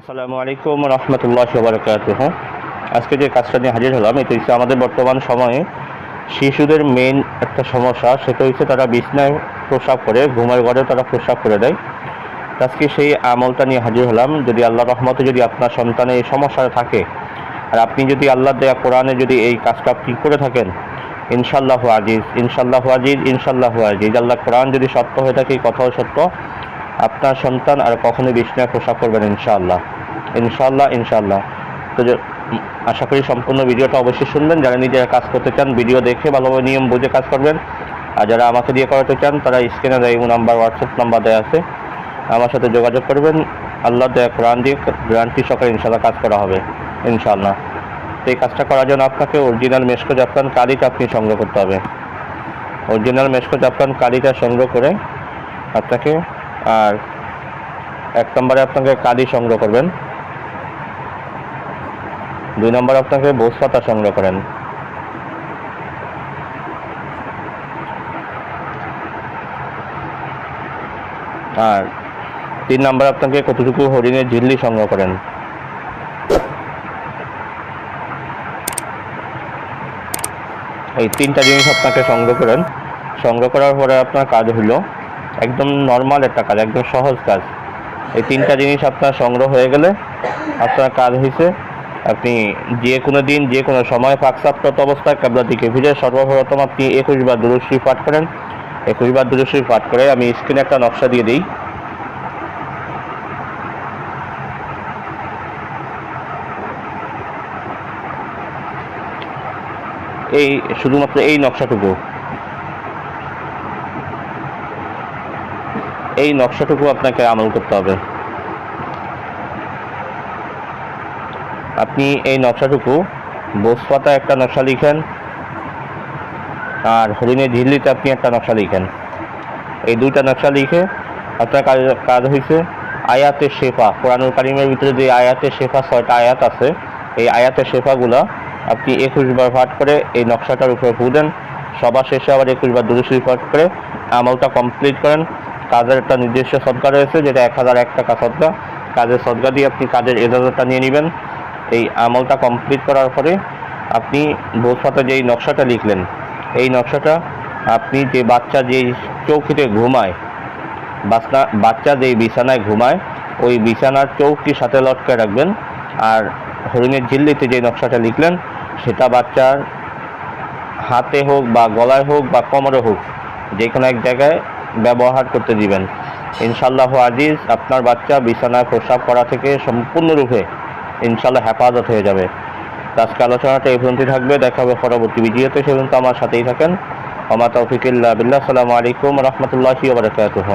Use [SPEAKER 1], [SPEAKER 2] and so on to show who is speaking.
[SPEAKER 1] আসসালামু আলাইকুম রহমতুল্লাহ বারকাতুহ। আজকে যে কাজটা নিয়ে হাজির হলাম, এটা হচ্ছে আমাদের বর্তমান সময়ে শিশুদের মেন একটা সমস্যা, সেটা হচ্ছে তারা বিছনায় প্রসাব করে, ঘুমের ঘরে তারা প্রসাব করে দেয়। আজকে সেই আমলটা নিয়ে হাজির হলাম। যদি আল্লাহ রহমতে যদি আপনার সন্তানের এই সমস্যাটা থাকে, আর আপনি যদি আল্লাহ দেয়া কোরআনে যদি এই কাজটা আপনি করে থাকেন ইনশাল্লাহ আজিজ ইনশাল্লাহ আজিজ ইনশাল্লাহ আজিজ। আল্লাহ কোরআন যদি সত্য হয়ে থাকে কথাও সত্য। আপনার সন্তান আর কখনোই বিছনায় প্রসাব করবেন ইনশাআল্লাহ। ইনশাআল্লাহ ইনশাআল্লাহ। তো আশা করি সম্পূর্ণ ভিডিওটা অবশ্যই শুনবেন। যারা নিজেরা কাজ করতে চান, ভিডিও দেখে ভালোভাবে নিয়ম বুঝে কাজ করবেন। আর যারা আমাকে দিয়ে করাতে চান, তারা স্ক্রিনে দেয় নাম্বার হোয়াটসঅ্যাপ নাম্বার দেওয়া আছে। আমার সাথে যোগাযোগ করবেন। আল্লাহ দেয়া কোরআন দিয়ে গ্রান্টি সকালে ইনশাআল্লাহ কাজ করা হবে, ইনশাআল্লাহ। তো এই কাজটা করার জন্য আপনাকে অরিজিনাল মেসকো জাফরান কালিটা আপনি সংগ্রহ করতে হবে। অরিজিনাল মেসকো জাফরান কালিটা সংগ্রহ করে আপনাকে আর এক নম্বরে আপনাকে কালি সংগ্রহ করবেন। দুই নম্বরে আপনাকে বোস পাতা সংগ্রহ করেন। আর তিন নম্বরে আপনাকে কতটুকু হরিণের ঝিল্লি সংগ্রহ করেন। এই তিনটা জিনিস আপনাকে সংগ্রহ করেন। সংগ্রহ করার পরে আপনার কাজ হলো একদম নর্মাল একটা কাজ, একদম সহজ কাজ। এই তিনটা জিনিস আপনার সংগ্রহ হয়ে গেলে আপনার কাজ হয়েছে আপনি যে কোনো দিন, যে কোনো সময় পাকসাপ্রত অবস্থায় কাবলার দিকে ভিজে সর্বপ্রথম আপনি একুশ বার দুরুশ্রী পাঠ করেন। একুশ বার দুরুশ্রী পাঠ করে আমি স্ক্রিনে একটা নকশা দিয়ে দিই। এই, শুধুমাত্র এই নকশাটুকু। এই নকশাটুকু আপনাকে আমল করতে হবে। আপনি এই নকশাটুকু বোসপাতা একটা নকশা লিখেন, আর হরিণের ঝিল্লিতে আপনি একটা নকশা লিখেন। এই দুইটা নকশা লিখে আপনার কাজ কাজ হয়েছে আয়াতের শেফা। কোরআনুল কারিমের ভিতরে যে আয়াতের শেফা ছয়টা আয়াত আছে, এই আয়াতের শেফাগুলা আপনি একুশ বার পাঠ করে এই নকশাটার উপরে দেন। সবার শেষে আবার একুশ বার দুরুশরী পাঠ করে আমলটা কমপ্লিট করেন। কাজের একটা নির্দিষ্ট সদকা রয়েছে, যেটা এক হাজার এক টাকা সদকা কাজের সদকা দিয়ে আপনি কাজের এজাজতটা নিয়ে নেবেন। এই আমলটা কমপ্লিট করার পরে আপনি বোসাতে যেই নকশাটা লিখলেন, এই নকশাটা আপনি যে বাচ্চা যেই চৌকিতে ঘুমায় বাচ্চা বাচ্চা যেই বিছানায় ঘুমায়, ওই বিছানার চৌকির সাথে লটকায় রাখবেন। আর হরিণের ঝিল্লিতে যে নকশাটা লিখলেন, সেটা বাচ্চার হাতে হোক বা গলায় হোক বা কোমরে হোক যে কোনো এক জায়গায় ব্যবহার করতে দিবেন। ইনশাল্লাহ আজিজ, আপনার বাচ্চা বিছানায় প্রস্রাব করা থেকে সম্পূর্ণরূপে ইনশাল্লাহ হেফাজত হয়ে যাবে। আজকে আলোচনাটা এই পর্যন্তই থাকবে। দেখা হবে পরবর্তী ভিডিওতে। সে পর্যন্ত আমার সাথেই থাকেন। আমার তৌফিকুল্লাহ বিল্লাহ। সালামু আলাইকুম রহমতুল্লাহি ওবরাকাতুহ